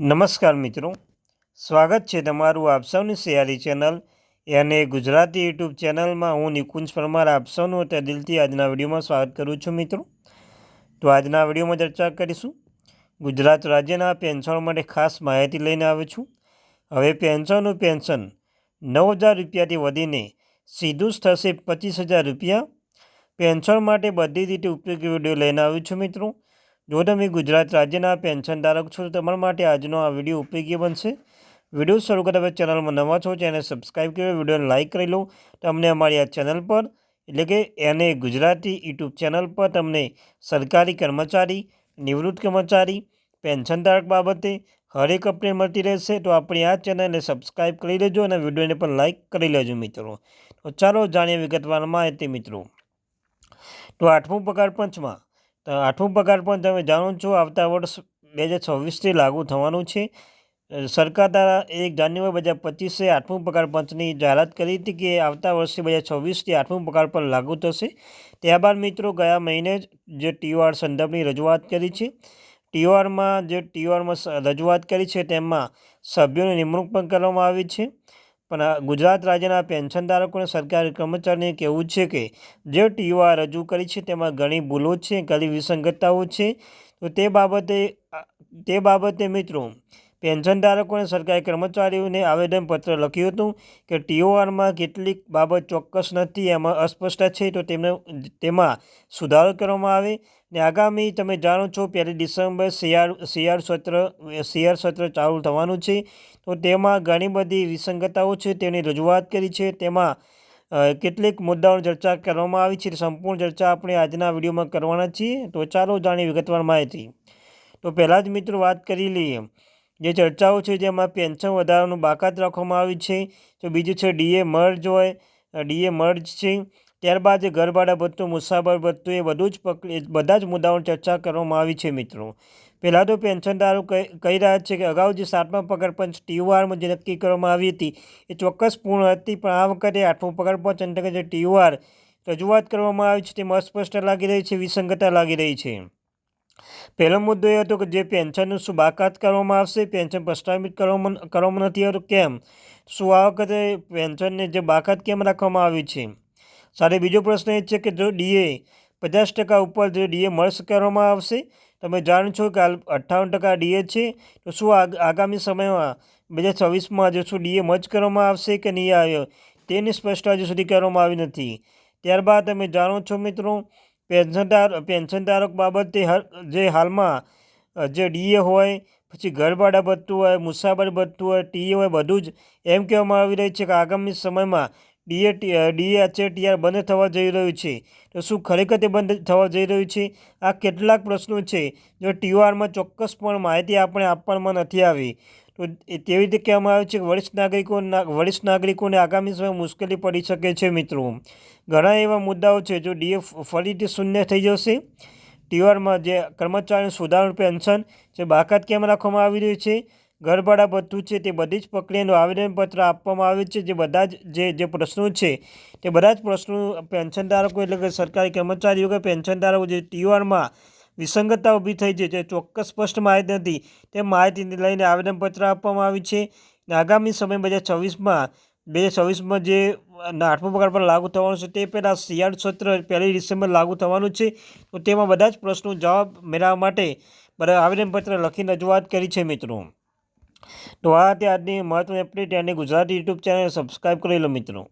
નમસ્કાર મિત્રો. સ્વાગત છે તમારું આપ સૌની સિયારી ચેનલ અને ગુજરાતી યુટ્યુબ ચેનલમાં. હું નિકુંજ પરમાર, આપ સૌનું તે દિલથી આજના વિડીયોમાં સ્વાગત કરું છું મિત્રો. તો આજના વિડીયોમાં ચર્ચા કરીશું. ગુજરાત રાજ્યના પેન્શન માટે ખાસ માહિતી લઈને આવ્યો છું. હવે પેન્શનનું પેન્શન નવ હજાર રૂપિયાથી વધીને સીધું જ થશે પચીસ હજાર રૂપિયા. પેન્શન માટે બધી રીતે ઉપયોગી વીડિયો લઈને આવ્યો છું મિત્રો. જો તમે ગુજરાત રાજ્યના પેન્શન ધારક છો, તો તમારા માટે આજનો આ વીડિયો ઉપયોગી બનશે. વીડિયો શરૂ કરતા પહેલાં ચેનલમાં નવા છો ચેનલ સબસ્ક્રાઈબ કરી, વિડીયોને લાઇક કરી લો. તમને અમારી આ ચેનલ પર, એટલે કે એને ગુજરાતી યુટ્યુબ ચેનલ પર તમને સરકારી કર્મચારી, નિવૃત્ત કર્મચારી પેન્શન ધારક બાબતે હરેક અપડેટ મળતી રહેશે. તો આપણી આ ચેનલને સબસ્ક્રાઈબ કરી લેજો અને વિડીયોને પણ લાઇક કરી લેજો મિત્રો. તો ચાલો જાણીએ વિગતવાર માહિતી મિત્રો. તો આઠમું પગાર પંચમાં આઠમું પગાર પણ તમે જાણો છો, આવતા વર્ષ બે હજાર છવ્વીસથી લાગુ થવાનું છે. સરકાર દ્વારા એક જાન્યુઆરી બે હજાર પચીસે આઠમું પગાર પંચની જાહેરાત કરી હતી કે આવતા વર્ષે બે હજાર છવ્વીસથી આઠમું પગાર પણ લાગુ થશે. ત્યારબાદ મિત્રો ગયા મહિને જ જે ટીઓઆર સંદર્ભની રજૂઆત કરી છે. ટીઓઆરમાં જે ટીઓઆરમાં રજૂઆત કરી છે, તેમાં સભ્યોની નિમણૂક પણ કરવામાં આવી છે. પણ ગુજરાત રાજ્યના પેન્શનધારકોને સરકારી કર્મચારીને કહેવું છે કે જે ટીઓઆર રજૂ કરી છે તેમાં ઘણી ભૂલો છે, ઘણી વિસંગતતાઓ છે. તો તે બાબતે તે બાબતે મિત્રો પેન્શનધારકોને સરકારી કર્મચારીઓને આવેદનપત્ર લખ્યું હતું કે ટીઓઆરમાં કેટલીક બાબત ચોક્કસ નથી, એમાં અસ્પષ્ટતા છે, તો તેમને તેમાં સુધારો કરવામાં આવે. ને આગામી તમે જાણો છો, પહેલી ડિસેમ્બર શિયાળ શિયાળ સત્ર શિયાળ સત્ર ચાલુ થવાનું છે. તો તેમાં ઘણી બધી વિસંગતાઓ છે, તેની રજૂઆત કરી છે. તેમાં કેટલીક મુદ્દાઓની ચર્ચા કરવામાં આવી છે સંપૂર્ણ ચર્ચા આપણે આજના વિડીયોમાં કરવાના છીએ. તો ચાલો જાણીએ વિગતવાર માહિતી. તો પહેલાં જ મિત્રો વાત કરી લઈએ. જે ચર્ચાઓ છે જેમાં પેન્શન વધારવાનું બાકાત રાખવામાં આવ્યું છે. તો બીજું છે ડીએ મર્જ હોય ડીએ મર્જ છે, ત્યારબાદ ઘરભાડા ભથ્થું, મુસાફર ભથ્થું એ બધું જ પકડી બધા જ મુદ્દાઓની ચર્ચા કરવામાં આવી છે મિત્રો. પહેલાં તો પેન્શનદારો કહી રહ્યા છે કે અગાઉ જે સાતમા પગાર પંચ ટીયુઆરમાં જે નક્કી કરવામાં આવી હતી, એ ચોક્કસ પૂર્ણ હતી, પણ આ વખતે આઠમો પગાર પંચ અંતર્ગત જે ટીયુઆર રજૂઆત કરવામાં આવી છે તેમાં અસ્પષ્ટ લાગી રહી છે વિસંગતા લાગી રહી છે. પહેલો મુદ્દો એ હતો કે જે પેન્શનનું શું બાકાત કરવામાં આવશે, પેન્શન પ્રસ્તાવિત કરવામાં કરવામાં નથી આવતું, કેમ? શું આ વખતે પેન્શનને જે બાકાત કેમ રાખવામાં આવી છે? સાથે બીજો પ્રશ્ન એ છે કે જો ડીએ પચાસ ટકા ઉપર જો ડીએ મર્જ કરવામાં આવશે, તમે જાણો છો કે અઠ્ઠાવન ટકા ડીએ છે, તો શું આગામી સમયમાં બે હજાર છવ્વીસમાં જો શું ડીએ મર્જ કરવામાં આવશે કે નહીં આવ્યો, તેની સ્પષ્ટતા હજુ સુધી કરવામાં આવી નથી. ત્યારબાદ તમે જાણો છો મિત્રો પેન્શનધાર પેન્શનધારક બાબતે જે હાલમાં જે ડીએ હોય, પછી ઘરભાડા ભથ્થું હોય, મુસાફરી ભથ્થું હોય, ટીએ હોય, બધું જ એમ કહેવામાં આવી રહ્યું છે કે આગામી સમયમાં ડીએ ડીએ છે ટીઆર બંધ થવા જઈ રહ્યું છે. તો શું ખરેખર તે બંધ થવા જઈ રહ્યું છે? આ કેટલાક પ્રશ્નો છે, જો ટીઓઆરમાં ચોક્કસ પણ માહિતી આપણે આપવામાં નથી આવી. તો તેવી રીતે કહેવામાં આવે છે કે વરિષ્ઠ નાગરિકો વરિષ્ઠ નાગરિકોને આગામી સમય મુશ્કેલી પડી શકે છે મિત્રો? ઘણા એવા મુદ્દાઓ છે જો ડીએફ ફરીથી શૂન્ય થઈ જશે ટીઆરમાં જે કર્મચારીનું સુધારણ પેન્શન જે બાકાત કેમ રાખવામાં આવી રહ્યું છે, ઘરભાડા ભથ્થું છે, તે બધી જ પ્રક્રિયાનું આવેદનપત્ર આપવામાં આવે છે, જે બધા જ જે જે પ્રશ્નો છે, તે બધા જ પ્રશ્નો પેન્શનધારકો એટલે કે સરકારી કર્મચારીઓ કે પેન્શનધારકો જે ટીઆરમાં વિસંગતતા ઊભી થઈ છે. જે ચોક્કસ સ્પષ્ટ માહિતી નથી તે માહિતીને લઈને આવેદનપત્ર આપવામાં આવ્યું છે. આગામી સમય બે હજાર છવ્વીસમાં, બે હજાર છવ્વીસમાં જે આઠમો પગાર પર લાગુ થવાનું છે તે પહેલાં શિયાળ સત્ર પહેલી ડિસેમ્બર લાગુ થવાનું છે. તો તેમાં બધા જ પ્રશ્નો જવાબ મેળવવા માટે બધા આવેદનપત્ર લખીને રજૂઆત કરી છે મિત્રો. તો આ તે આજની મહત્વની અપડેટ. અને ગુજરાતી યુટ્યુબ ચેનલ સબસ્ક્રાઈબ કરી લો મિત્રો.